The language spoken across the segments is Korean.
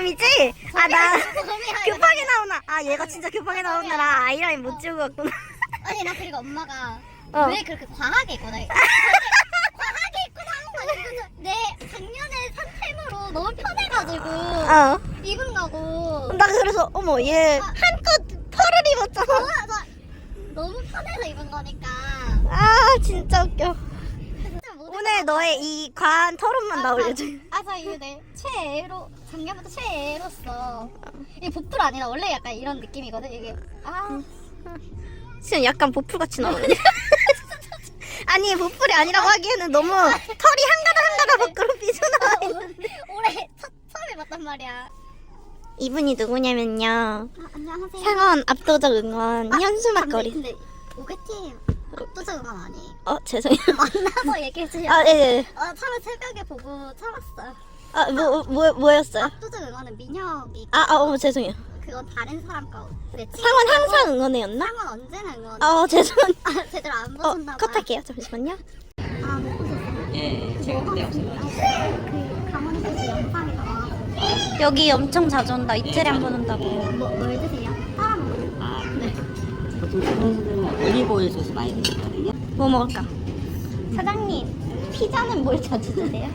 범이지? 아 나. 급하게 나오나? 아 얘가 진짜 급하게 나오느라 아이라인 못 지우고 왔구나. 아니 나 그리고 엄마가 어. 왜 그렇게 과하게 입고 다니? 과하게 입고 다니는 거 아니고 내 작년에 산템으로 너무 편해가지고 어. 입은 거고. 나 그래서 어머 얘 한껏 펄을 입었잖아. 어, 나 너무 편해서 입은 거니까. 아 진짜 웃겨. 오늘 너의 이 과한 털음만 나 올려줘. 아, 저 이거 내 최애로 작년부터 최애로서 이게 보풀 아니라 원래 약간 이런 느낌이거든. 이게 아 지금 약간 보풀같이 나오네. 아니 보풀이 아니라고 하기에는 너무 털이 한가닥 한가닥 밖으로 삐져나와 있는. 올해 첫 처음에 봤단 말이야. 이분이 누구냐면요. 아, 안녕하세요. 상원 압도적 응원 현수 담배, 막거리. 근데 오게티예요. 압도적 응원 아니에요. 어 죄송해요. 만나서 얘기해 주세요. 아 예. 예. 어, 처음에 새벽에 보고 참았어요. 아뭐 뭐 뭐였어요? 압도적 응원은 민혁이 아, 아 어머 죄송해요. 그건 다른 사람 거. 내 친구 상원 항상 응원해였나? 상원 언제나 응원. 어 죄송. 아, 제대로 안어 보셨나 봐. 컷할게요 잠시만요. 아, 못 보셨어요? 예, 제가 그때 없어요. 그 강원도 씨 영상이 나와가지고 여기 엄청 자주 온다. 이틀에 한 번 온다고. 뭐, 뭘 드세요? 따라 먹어요? 아, 네. 보통 주변에서는 올리브오일 소스 많이 드시거든요. 뭐 먹을까? 사장님 피자는 뭘 자주 드세요?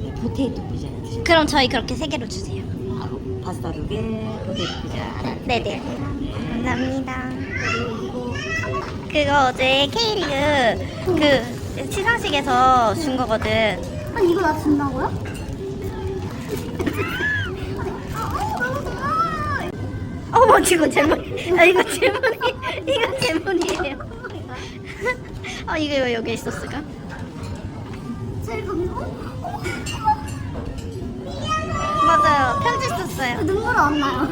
네, 포테이토 피자 그럼 저희 그렇게 세 개로 주세요. 아, 파스타 두 개, 포테이토 피자 하나. 네네. 감사합니다. 그거 어제 K리그 그 시상식에서 준 거거든. 아니 이거 나 준다고요? 이거 제목. 아 이거 제목이 이거 제목이에요. 아 이게 왜 여기 있었을까? 맞아요. 편지 썼어요. 눈물 안 나요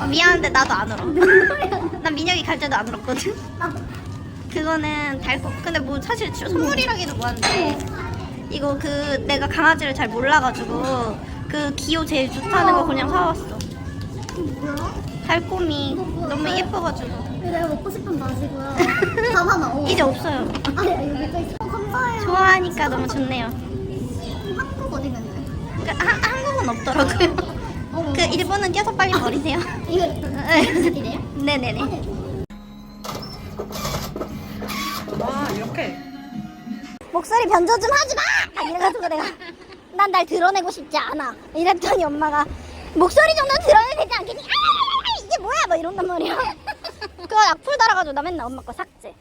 어, 미안한데 나도 안 울어. 난 민혁이 갈 때도 안 울었거든. 그거는 달고 근데 뭐 사실 주- 선물이라기도 뭐한데 이거 그 내가 강아지를 잘 몰라가지고 그 기호 제일 좋다는 거 그냥 사왔어. 뭐야? 달콤이 너무 예뻐가지고 내가 먹고 싶은 맛이고요 밥 하나 오. 이제 없어요. 아 여기 또 있어 어, 감사해요 좋아하니까 너무 좋네요. 한국 어디 갔나요? 그, 한, 한국은 없더라고요. 어머 그 일본은 띄어서 빨리 버리세요. 이거 이래요? 네네네. 아, 이렇게? 목소리 변조 좀 하지 마! 이래가지고 내가 난 날 드러내고 싶지 않아. 이랬더니 엄마가 목소리 정도는 드러내야 되지 않겠니? 아, 뭐야? 막 이런단 말이야. 그거 악플 달아가지고 나 맨날 엄마 거 삭제.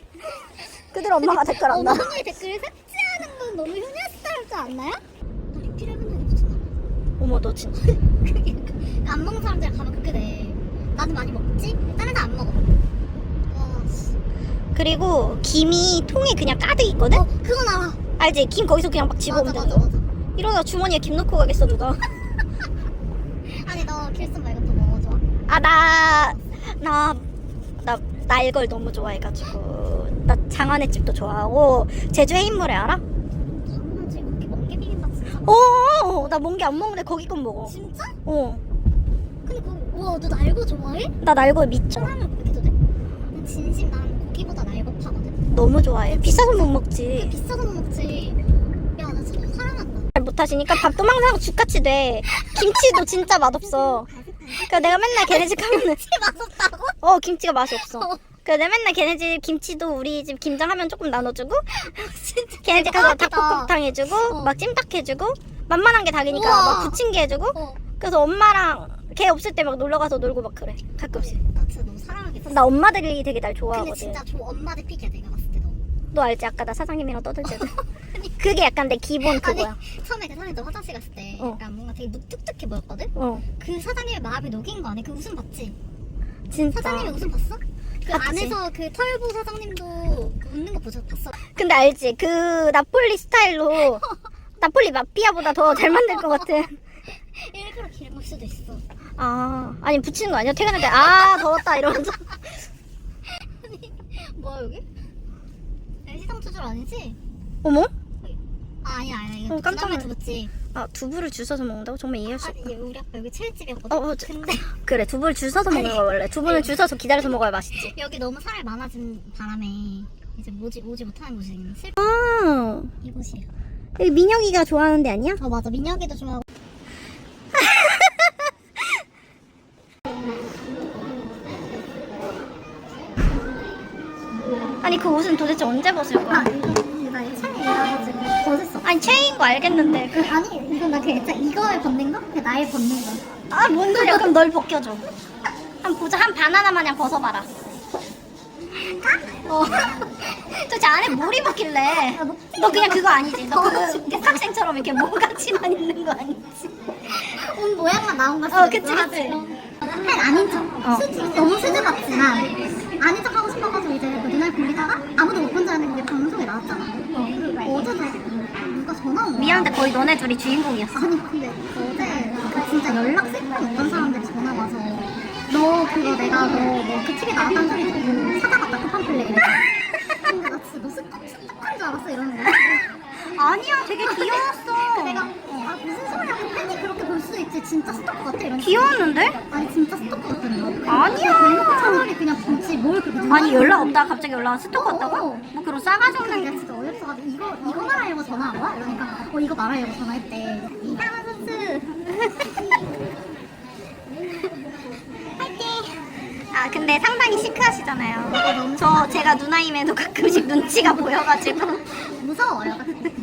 그대로 엄마가 댓글 안 나. 어머니 댓글 삭제하는 건 너무 효녀스럽지 않나요? 나 리필 해본 적이 없잖아 어머 너 진짜. 안 먹는 사람들 가면 그렇게 돼. 나는 많이 먹지? 다른 사람 안 먹어. 와, 씨. 그리고 김이 통에 그냥 가득 있거든? 어, 그건 알아. 알지? 김 거기서 그냥 막 집어오면 맞아, 되는 맞아, 거. 맞아. 이러다 주머니에 김 넣고 가겠어 누가. 아니, 너 길슨 말고 또 뭐 좋 아? 아나 나나 날걸 너무 좋아해가지고 나 장안의 집도 좋아하고 제주 해인물에 알아? 지금. 어, 나 멍게 안 먹는데 거기 건 먹어. 진짜? 어, 근데 거기, 우와, 너 날고 좋아해? 나 날고에 미쳐. 사람을 그렇게 해도 돼? 난 진심 난 고기보다 날고 파거든. 너무 좋아해. 비싸서 못 먹지. 비싸서 못 먹지. 야, 나 진짜 사랑한다. 잘 못하시니까 밥도 항상 죽같이 돼. 김치도 진짜 맛없어. 그러니까 내가 맨날 걔네 집 가면은 김치 맛없다고? 어 김치가 맛이 없어. 어. 그래서 내가 맨날 걔네 집 김치도 우리 집 김장하면 조금 나눠주고 진짜. 걔네 집 가서 대박이다. 닭볶음탕 해주고 어. 막 찜닭 해주고 만만한 게 닭이니까 우와. 막 부침개 해주고 어, 그래서 엄마랑 걔 없을 때 막 놀러 가서 놀고 막 그래 가끔씩. 나 진짜 너무 사랑하겠어. 나 엄마들이 되게 날 근데 좋아하거든. 진짜 저 엄마들 픽이야, 내가 봤을 때도. 너 알지? 아까 나 사장님이랑 떠들 때도. 그게 약간 내 기본 그거야. 아니 처음에 그 사장님도 화장실 갔을 때 어. 약간 뭔가 되게 묵뚝뚝해 보였거든? 어, 그 사장님의 마음이 녹인 거 아니야? 그 웃음 봤지? 진짜. 사장님의 웃음 봤어? 그 봤지. 안에서 그 털보 사장님도 그 웃는 거 보셔 봤어? 근데 알지? 그 나폴리 스타일로 나폴리 마피아보다 더 잘 만들 것 같아. 일부러 기를 수도 있어 아, 아니 붙이는 거 아니야? 퇴근할 때 아 더웠다 이러면서. 뭐야 여기? 시상 추출 아니지? 어머? 아 아니야 아니야 이거 어, 깜짝 깜짝 놀- 두부지 아 두부를 줄 서서 먹는다고? 정말 이해할 수 아니 없다. 얘 우리 아까 여기? 어, 어, 저- 근데 그래 두부를 줄 서서 먹는 거 원래. 두부는 줄 서서 기다려서 먹어야 맛있지. 여기 너무 사람이 많아진 바람에 이제 모지 모지 못하는 곳이 슬 아 이곳이에요. 여기 민혁이가 좋아하는 데 아니야? 어 맞아 민혁이도 좋아하고. 아니 그 옷은 도대체 언제 벗을 거야? 거 알겠는데 그 아니 이건 나그 애착 이걸 벗는 거? 그 나의 벗는 거. 아, 뭔 소리야? 그럼 널 벗겨줘. 한 보자, 한 바나나 마냥 벗어봐라. 어. 도대체 안에 뭘 입었길래? 너 그냥 그거 아니지? 너 그거 학생처럼 이렇게 모가치만 있는 거 아니지? 옷 모양만 나온 거 어, 그치, 그치. 살 아닌 척. 어. 수지, 너무 수지 같지만 아닌 척 하고 싶어가지고 이제 그 눈알 굴리다가 아무도 못 본 줄 알았는데 방송에 나왔잖아. 어. 어제도. 미안한데 거의 너네 둘이 주인공이었어. 아니 근데 어제 그 진짜 연락 쓸거 없던 사람들이 전화 와서 너 그거 내가 너뭐그 TV에 나왔다는 소리 듣고 사다갔다 쿠팡 플레이 이래. 근데 나 진짜 너 스톡한 줄 알았어 이러는 거야. 아니야, 되게 귀여웠어. 내가 아 무슨 소리야 그 팬이 그렇게 볼 수 있지 진짜 스토커 같아 이러니까 귀여웠는데? 아니 진짜 스토커 같다는 거 아니야. 차라리 그냥 보지 뭘 그렇게 아니 연락 없다가 갑자기 연락 스토커 어, 같다고? 어. 뭐 그런 싸가지 없는 내가 진짜 어이없어가지고 이거 이거 말하려고 전화한 거야? 이러니까 어 이거 말하려고 전화했대. 이상한 선수 아 근데 상당히 시크하시잖아요. 저 제가 누나임에도 가끔씩 눈치가 보여가지고. 무서워요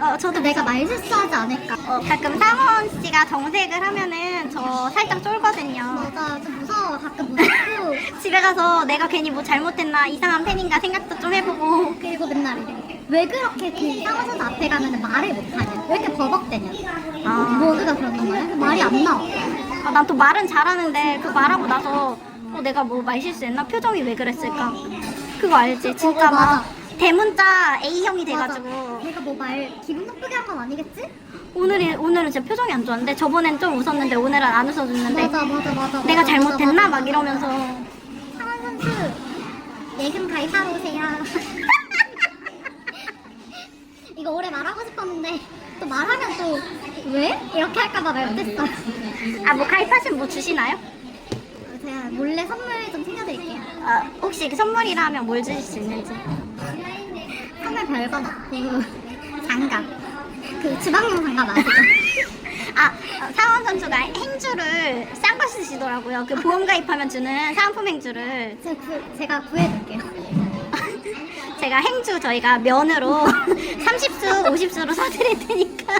어 저도 내가 말 실수하지 않을까. 어, 가끔 상원 씨가 정색을 하면은 저 살짝 쫄거든요. 맞아 좀 무서워 가끔 무섭고. 집에 가서 내가 괜히 뭐 잘못했나 이상한 팬인가 생각도 좀 해보고. 그리고 맨날 이래. 왜 그렇게 그 상호선 앞에 가면 말을 못하냐? 왜 이렇게 버벅대냐? 아. 모두가 그러는 거야? 말이 안 나와. 아, 난 또 말은 잘하는데 그 말하고 나서 어, 내가 뭐 말 실수했나? 표정이 왜 그랬을까? 그거 알지? 진짜 어, 맞아. 막 대문자 A형이 돼가지고 맞아. 내가 뭐 말 기분 나쁘게 한 건 아니겠지? 오늘이 오늘은 진짜 표정이 안 좋았는데 저번엔 좀 웃었는데 오늘은 안 웃어줬는데 맞아 맞아 맞아 내가 맞아, 잘못했나 맞아, 막 맞아. 이러면서 상원 선수 예금 가입 하러 오세요 이거 오래 말하고 싶었는데 또 말하면 또 왜? 이렇게 할까봐 말 못했어 아 뭐 가입하시면 뭐 주시나요? 제가 몰래 선물 좀 챙겨드릴게요 아, 혹시 그 선물이라 하면 뭘 주실 수 있는지 선물 별건 없고 장갑 그 주방용 장갑 아시죠? 아, 어, 상원 선수가 행주를 싼거 쓰시더라고요. 그 보험 가입하면 주는 사은품 행주를 제가, 구, 제가 구해줄게요 제가 행주 저희가 면으로 30수, 50수로 사드릴 테니까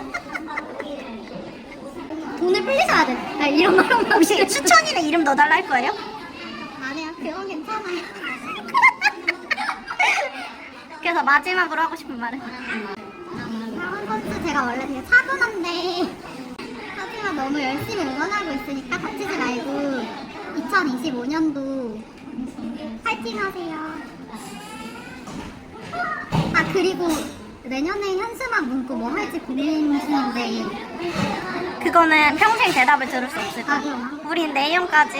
돈을 불리셔야 돼 아, 이런 말 하면 혹시 추천이나 이름 넣어달라 할 거예요? 아니야 그건 괜찮아요 그래서 마지막으로 하고 싶은 말은 선수 제가 원래 되게 차분한데 하지만 너무 열심히 응원하고 있으니까 다치지 말고 2025년도 파이팅 하세요. 아 그리고 내년에 현수막 문구 뭐 할지 고민 중인데 그거는 평생 대답을 들을 수 없을 아 거예요. 우린 내년까지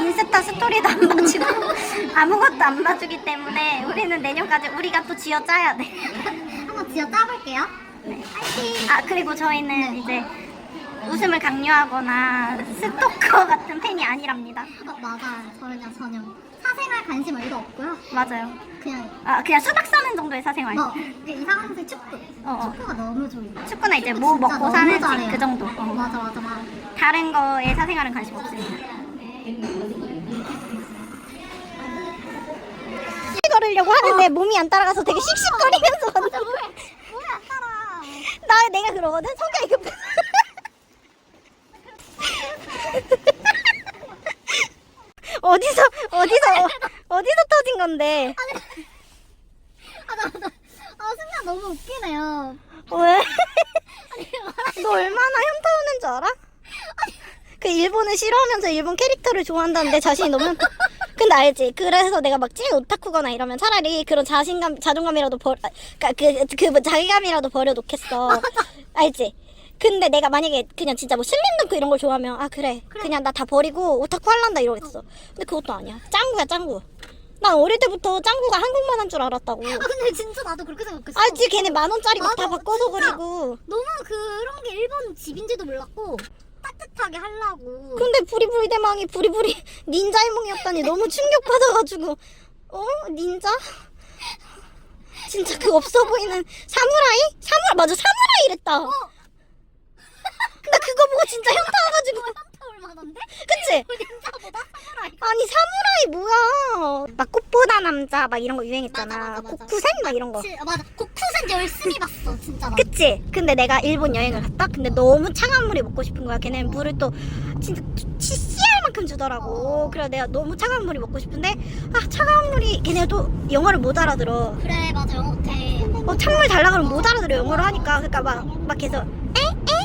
인스타 스토리도 안 봐주고 아무것도 안 봐주기 때문에 우리는 내년까지 우리가 또 쥐어 짜야 돼. 한번 지어 짜볼게요. 파이팅. 아 그리고 저희는 이제 웃음을 강요하거나 스토커 같은 팬이 아니랍니다. 어 맞아 저는요 전혀 사생활 관심 1도 없고요. 맞아요. 그냥 아 그냥 수박 사는 정도의 사생활. 뭐 이상한 선수 축구. 어, 어. 축구가 너무 좋아요. 축구나 이제 축구 뭐 진짜 먹고 너무 사는지 잘해요. 그 정도. 어. 맞아 맞아 맞아. 다른 거에 사생활은 관심 없습니다. 걸으려고 하는데 몸이 안 따라가서 되게 씩씩거리면서 왔는데 뭐야 안 따라. 나 내가 그러거든 성격이 급해 어디서 어디서 어디서 터진 건데 아, 나, 나, 아, 순간 너무 웃기네요. 왜? 너 얼마나 현타 오는 줄 알아? 그 일본을 싫어하면서 일본 캐릭터를 좋아한다는데 자신이 너무. 근데 알지? 그래서 내가 막 찐 오타쿠거나 이러면 차라리 그런 자신감, 자존감이라도 버, 아, 그니까 그, 그, 뭐 자기감이라도 버려놓겠어. 알지? 근데 내가 만약에 그냥 진짜 뭐 슬림덩크 이런 걸 좋아하면 아 그래, 그냥 나 다 버리고 오타쿠 할란다 이러겠어. 근데 그것도 아니야. 짱구야 짱구. 난 어릴 때부터 짱구가 한국만 한 줄 알았다고. 아, 근데 진짜 나도 그렇게 생각했어. 알지? 걔네 만 원짜리 막다 바꿔서 진짜. 그리고. 너무 그런 게 일본 집인지도 몰랐고, 따뜻하게 하려고. 근데 부리부리 대망이 부리부리 닌자 일몽이었다니 너무 충격받아가지고 어 닌자 진짜 그 없어 보이는 사무라이? 사무라 맞아 사무라이랬다. 어. 나 그거 보고 진짜 현타 와가지고. 만한데? 그치? 닌자보다 사무라이. 아니 사무라이 뭐야? 막 꽃보다 남자 막 이런 거 유행했잖아. 맞아, 맞아, 맞아. 고쿠센 막 이런 거. 그치, 아, 맞아. 고쿠센 열심히 봤어, 진짜. 나. 그치? 근데 내가 일본 여행을 갔다? 근데 너무 차가운 물이 먹고 싶은 거야. 걔는 물을 또 진짜 치씨할 만큼 주더라고. 그래서 내가 너무 차가운 물이 먹고 싶은데, 아, 차가운 물이, 걔네가 또 영어를 못 알아들어. 그래, 맞아. 영어 못해. 어, 찬물 달라 그러면 못 알아들어, 영어로 하니까. 그러니까 막, 막 계속?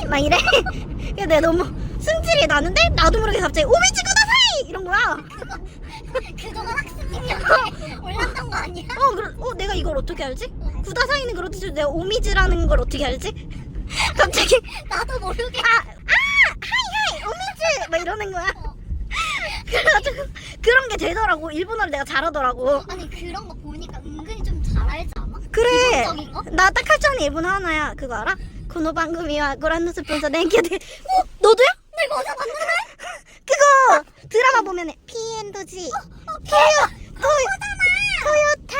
막 이래. 그래서 내가 너무 승질이 나는데, 나도 모르게 갑자기, 오미지 구다사이! 이런 거야. 그거가 학습력에 올랐던 거 아니야? 어, 그래, 어, 내가 이걸 어떻게 알지? 구다사이는 그렇듯이 내가 오미즈라는 걸 어떻게 알지? 갑자기, 나도 모르게. 아, 아, 하이 하이 오미즈 막 이러는 거야. 그래가지고 그런 게 되더라고. 일본어를 내가 잘하더라고. 아니, 그런 거 보니까 은근히 좀 잘 알지 않아? 그래. 기본적인 거? 나 딱 할 줄 아는 일본어 하나야. 그거 알아? 코노 방금이와 고란노 스폰서 땡큐데. 어, 너도야? 내가 어제 봤는데? 그거 드라마 보면 P&G 토요 토요 토요타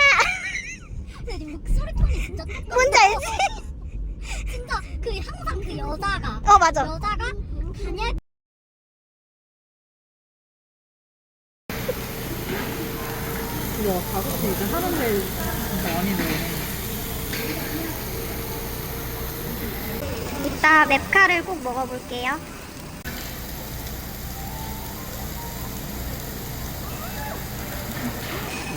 근데 네 목소리 톤이 진짜 똑같아. 뭔지 알지? 진짜 그 항상 그 여자가 어 맞아. 여자가 그냥 와 가격도 이제 하는 데 진짜 많이 네 이따 맵카를 꼭 먹어볼게요.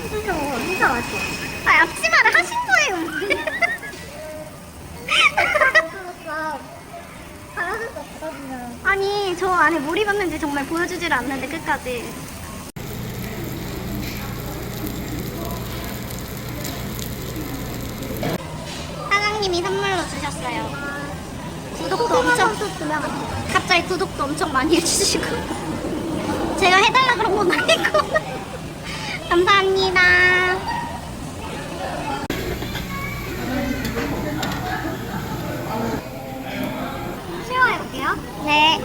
진짜 먹어 진짜 맛있어 아 앞치마를 하신 거예요. 없거든요 아니 저 안에 뭘 입었는지 정말 보여주질 않는데 끝까지 사장님이 선물로 주셨어요 구독도 엄청 갑자기 구독도 엄청 많이 해주시고. 제가 해달라 그런 건 아니고. 감사합니다. 쉐어해볼게요. 네.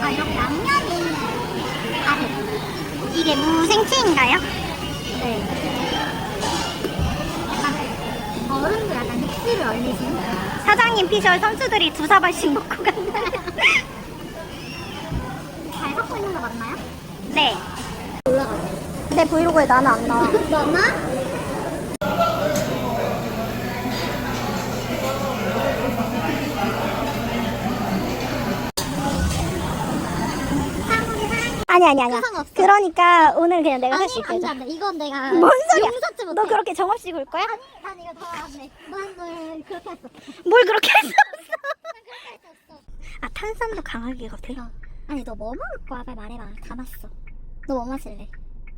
아 이렇게 양념이 다르 이게 무생채인가요? 네. 약간 어른도 약간 닉스를 얼리신 사장님 피셜 선수들이 두 사발씩 먹고 간다 잘 섞고 있는 거 맞나요? 네 올라가요 내 브이로그에 나는 안 나와 맞나? 아니 아니. 상관없어. 그러니까 오늘 그냥 내가 할 아니 수 있게 안 돼 해줘. 안 돼 이건 내가 뭔 소리야? 용서치 못해 너 그렇게 정없이 굴 거야? 아니 난 이거 더 안돼 넌널 그렇게 했어 뭘 그렇게 했었어? 그렇게 했었어 아 탄산도 강하게 돼? 어. 아니 너 뭐 먹을 거야 빨리 말해봐 담았어 너 뭐 마실래?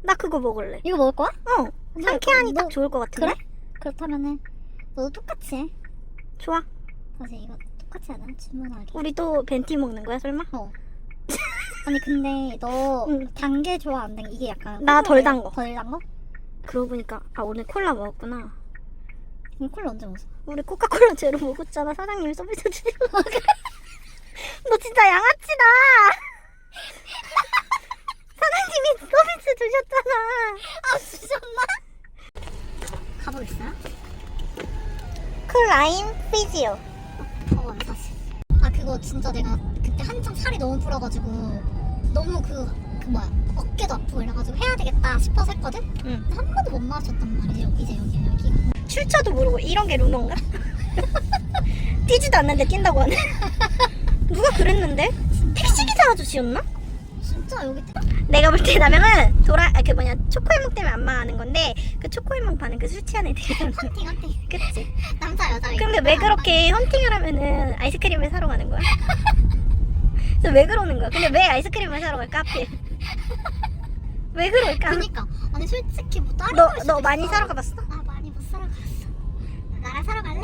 나 그거 먹을래. 이거 먹을 거야? 어. 상쾌하니 너- 딱 좋을 것 같은데? 그래? 그렇다면은 너도 똑같이 해 좋아. 다시 이거 똑같이 하자 주문하기 우리 또 벤티 먹는 거야 설마? 어 아니 근데 너 응. 단 게 좋아 안 단 게 이게 약간 나덜단 거. 덜 단 거? 그러고 보니까 아 오늘 콜라 먹었구나. 그럼 콜라 언제 먹었어? 우리 코카콜라 제로 먹었잖아. 사장님이 서비스 주시고. 너 진짜 양아치다. 사장님이 서비스 주셨잖아. 아 주셨나? 가보겠어요? 쿨라임 피지오. 더워요 사실 아 그거 진짜 내가 그때 한창 살이 너무 불어가지고 너무 그, 그 뭐야 어깨도 아프고 이래가지고 해야 되겠다 싶어서 했거든? 응. 근데 한 번도 못 마셨단 말이에요 이제 여기 여기가 출처도 모르고 이런 게 루머인가? 뛰지도 않는데 뛴다고 하네. 누가 그랬는데? 택시기사 아저씨였나? 진짜 여기 태... 내가 볼때 나명은 돌아 아, 그 뭐냐 초코해먹 때문에 안 망하는 건데 그 초코해먹 파는 그 술 취한 애들 헌팅 헌팅 그치? 남자 여자 근데 왜 그렇게 헌팅을 하면은 아이스크림을 사러 가는 거야? 그래서 왜 그러는 거야? 근데 왜 아이스크림을 사러 갈까 하필? 왜 그럴까? 그니까 아니 솔직히 뭐 다른 너, 걸 수도 너 많이. 사러 가봤어? 나 많이 못 사러 갔어 나랑 사러 갈래?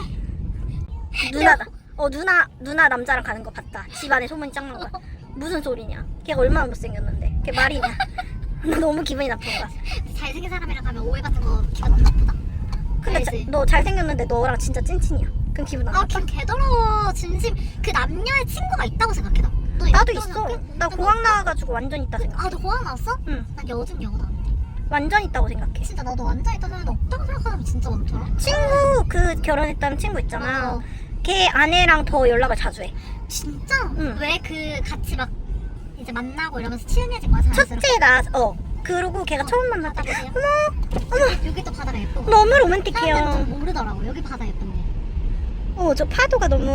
누나다. 어 누나 누나 남자랑 가는 거 봤다. 집안에 소문이 짱난 거야. 무슨 소리냐? 걔가 얼마나 못생겼는데? 걔 말이냐? 나 너무 기분이 나쁜 거야. 잘생긴 사람이랑 가면 오해 받는 거 기분 안 나쁘다 근데 자, 알지? 너 잘생겼는데 너랑 진짜 찐친이야. 그럼 기분 안 아, 나빠? 걔 개더러워. 진심. 그 남녀의 친구가 있다고 생각해, 나. 너 나도 있어. 나 공항 나와가지고 완전 있다 생각. 아, 너 공항 나왔어? 응. 난 여중 여고 나왔는데. 완전 있다고 생각해. 진짜 나도 완전 있다 생각도 없다고 생각하면 진짜 많더라. 친구 그 결혼했던 친구 있잖아. 어. 걔 아내랑 더 연락을 자주 해. 진짜? 응. 왜 그 같이 막 이제 만나고 이러면서 친해진 거야 자연스럽게? 첫째 나 어. 그리고 걔가 처음 만났을 때 바다 어머 어머 여기 또 바다가 예뻐. 너무 사람들은 로맨틱해요. 좀 모르더라고 여기 바다 예쁜데. 어 저 파도가 너무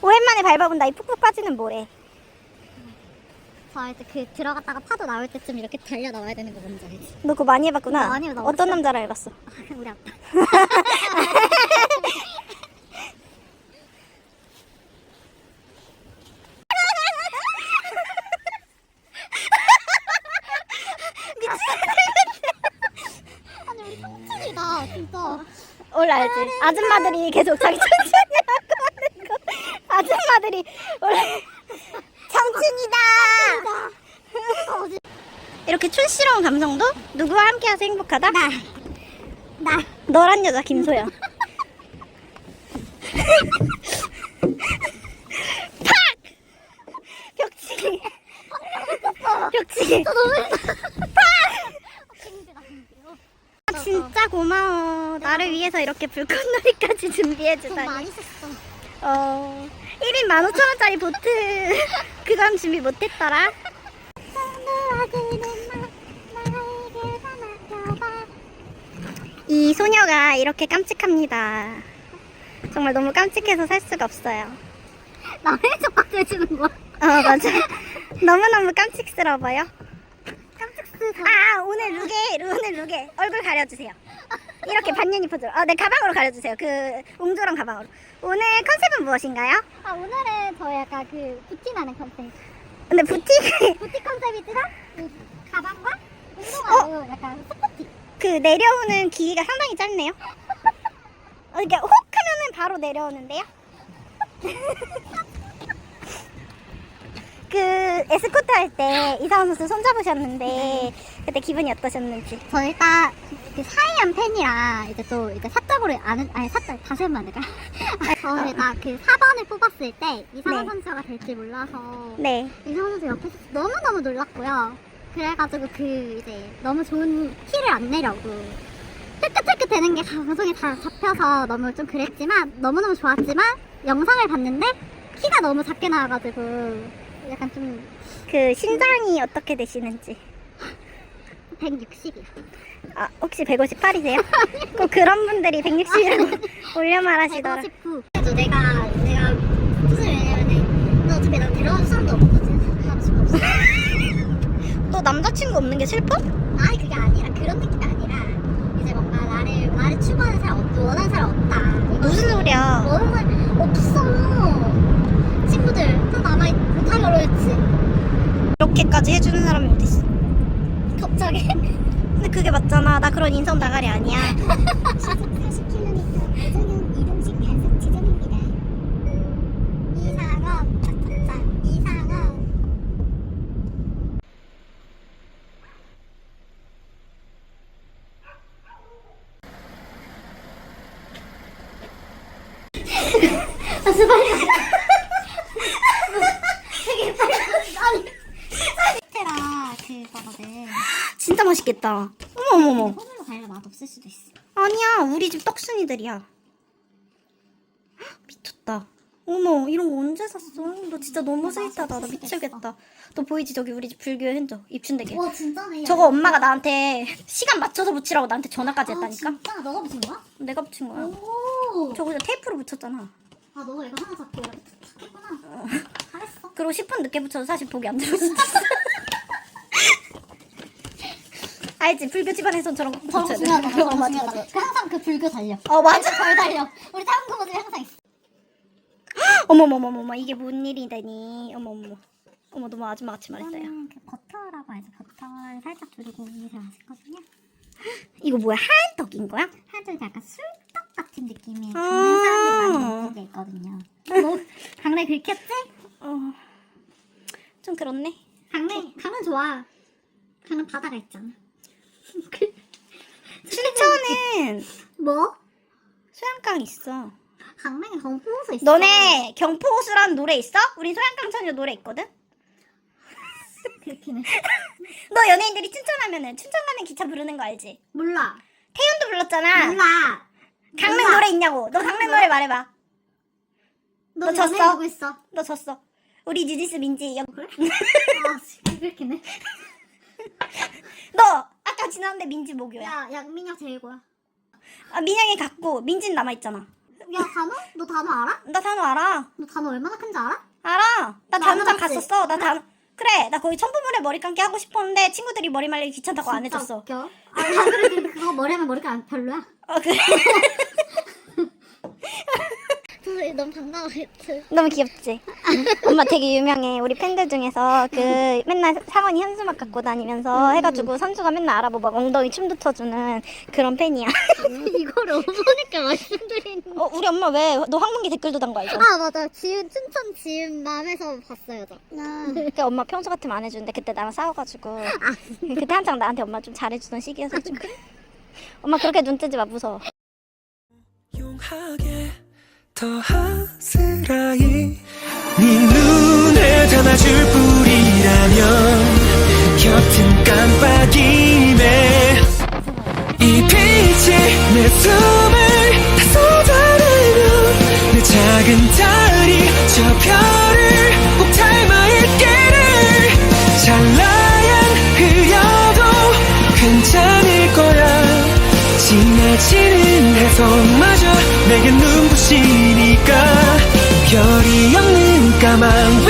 오랜만에 밟아본다 이 푹푹 빠지는 모래. 저 이제 그 들어갔다가 파도 나올 때쯤 이렇게 달려 나와야 되는 거 뭔지 알지? 너 그거 많이 해봤구나. 많이 해봤어. 어떤 남자랑 해봤어? 우리 아빠. 아니 우리 똥집이다 진짜. 원래 알지? 아줌마들이 계속 자기 청춘이라고 하는 거. 아줌마들이 원래 청춘이다. 이렇게 촌스러운 감성도 누구와 함께해서 행복하다? 나. 나. 너란 여자 김소연. 팍! 벽치기. 벽치기. 아, 진짜 고마워. 나를 위해서 이렇게 불꽃놀이까지 돈 준비해주다니. 많이 썼어. 어, 1인 15,000원짜리 보트. 그건 준비 못했더라. 이 소녀가 이렇게 깜찍합니다. 정말 너무 깜찍해서 살 수가 없어요. 남의 족박 해주는 거야. 어, 맞아. 너무너무 깜찍스러워요. 깜찍스 아, 오늘 룩에, 오늘 룩에 얼굴 가려주세요. 이렇게 반년이 포즈. 어, 네, 가방으로 가려주세요. 그, 웅조랑 가방으로. 오늘 컨셉은 무엇인가요? 아 오늘은 저 약간 그 부티 나는 컨셉. 근데 부티, 부티 컨셉이지만 이 가방과 운동화로 약간 스포티. 그, 내려오는 길이가 상당히 짧네요. 어, 이게 혹 하면은 바로 내려오는데요. 그, 에스코트 할 때 이상원 선수 손잡으셨는데, 그때 기분이 어떠셨는지. 저 일단 그 사이안 팬이랑 이제 또 이제 사적으로 아는 아니 사적 다시 한번 안 될까요? 저 일단 그 4번을 뽑았을 때 이상원 네. 선수가 될줄 몰라서 네. 이상원 선수 옆에서 너무 너무 놀랐고요. 그래가지고 그 이제 너무 좋은 티를 안 내려고 뜰끗뜰끗 되는 게 방송에 다 잡혀서 너무 좀 그랬지만 너무너무 좋았지만 영상을 봤는데 키가 너무 작게 나와가지고 약간 좀 그, 신장이 어떻게 되시는지. 160이야. 아, 혹시 158이세요? 꼭 그런 분들이 160이라고 올려 말하시더라. 159. 그래도 내가 내가 무슨 왜냐면은 너 어차피 나 데려줄 사람도 없거든. 남자친구 없어. 또 남자친구 없는 게 슬퍼? 아니 그게 아니라 그런 느낌이 아니라 이제 뭔가 나를 나를 추구하는 사람 없, 원하는 사람 없다. 무슨 소리야? 원하는 사람 없어. 친구들 다 남아 다 결혼했지. 이렇게까지 해주는 사람이 어딨어? 갑자기. 근데 그게 맞잖아. 나 그런 인성 나가리 아니야. 시속 40km 대전형 이동식 단속 지점입니다. 이상원 맞다. 이상원. 아, 스파이. 되게 빨리. 아니. 테라 그거거든. 진짜 맛있겠다. 어머, 어머, 어머. 손으로 갈려 맛 없을 수도 있어. 아니야. 우리 집 떡순이들이야. 헉, 미쳤다. 어머, 이런 거 언제 샀어? 너 진짜 너무 스윗하다. 나 미치겠다. 너 보이지? 저기 우리 집 불교의 흔적. 입춘대게. 와 진짜네. 저거 엄마가 나한테 시간 맞춰서 붙이라고 나한테 전화까지 아, 했다니까? 진짜 너가 붙인 거야? 내가 붙인 거야. 오. 저거 그냥 테이프로 붙였잖아. 아 너가 이거 하나 잡고 이렇게 탁 했구나. 잘했어. 그리고 10분 늦게 붙여서 사실 보기 안 들어올 수도 있어. 알지? 불교 저런 거 저런 거 붙여야 돼. 중요하다. 저런 어, 거 맞아, 중요하다. 맞아. 그 항상 그 불교 달려. 어, 맞아. 별 달려. 우리 거 모습 항상 있어. 어머머머머머 이게 뭔 일이다니. 어머머머. 어머 너무 아줌마 같이 말했어요. 그 버터라고 해서 버터를 살짝 줄이고 이것을 마셨거든요. 이거 뭐야? 하얀 떡인 거야? 하도 약간 술떡 같은 느낌의 아. 사람들이 많이 먹는 게 있거든요. 너 강릉 긁혔지? 어. 좀 그렇네. 강릉 강릉 좋아. 강릉 바다가 있잖아. 춘천은 뭐? 소양강 있어. 강릉에 경포호수 있어. 너네 경포호수라는 노래 있어? 우리 소양강 처녀 노래 있거든? 그렇긴 해. 너 연예인들이 춘천 하면은 춘천 가면 기차 부르는 거 알지? 몰라. 태연도 불렀잖아. 몰라. 강릉 몰라. 노래 있냐고. 너 강릉 노래 말해봐. 너, 너 졌어? 연애해보고 있어. 너 졌어. 우리 뉴디스 민지. 여- 그래? 아, 씨, 그렇긴 해. 너 아까 지나는데 민지 목요야. 야, 양민혁 제일 고야. 아, 민영이 갖고 민지는 남아 있잖아. 야, 단어? 너 단어 알아? 나 단어 알아. 너 단어 얼마나 큰지 알아? 알아. 나나 단어장? 갔었어. 나 단어. 그래. 나 거기 첨부물에 머리 감기 하고 싶었는데 친구들이 머리 말리기 귀찮다고 안 해줬어. 웃겨. 아, 나 그래, 그- 그거 머리 하면 머리가 안 별로야. 어 그래. 선생님, 너무 반가워. 너무 귀엽지? 엄마 되게 유명해. 우리 팬들 중에서 그 맨날 상원이 현수막 갖고 다니면서 해가지고 선수가 맨날 알아보고 막 엉덩이 춤도 춰주는 그런 팬이야. 이거를 어머니께 말씀드리는 어, 우리 엄마 왜 너 황문기 댓글도 단 거 알죠? 아 맞아 지은 춘천 지은 맘에서 봤어요 저 그때 엄마 평소 같으면 안 해주는데 그때 나랑 싸워가지고 그때 한창 나한테 엄마 좀 잘해주던 시기여서 좀 엄마 그렇게 눈 뜨지 마 무서워. 용하게 더 아스라이. 네 눈에 담아줄 뿐이라면 곁은 깜빡임에 이 빛이 내 숨을 다 쏟아내면 내 작은 달이 저 별을 꼭 닮아있기를 잘나양 흐려도 괜찮을 거야. 지나치는 해성마저 내게 눈 부시니까 별이 없는 까만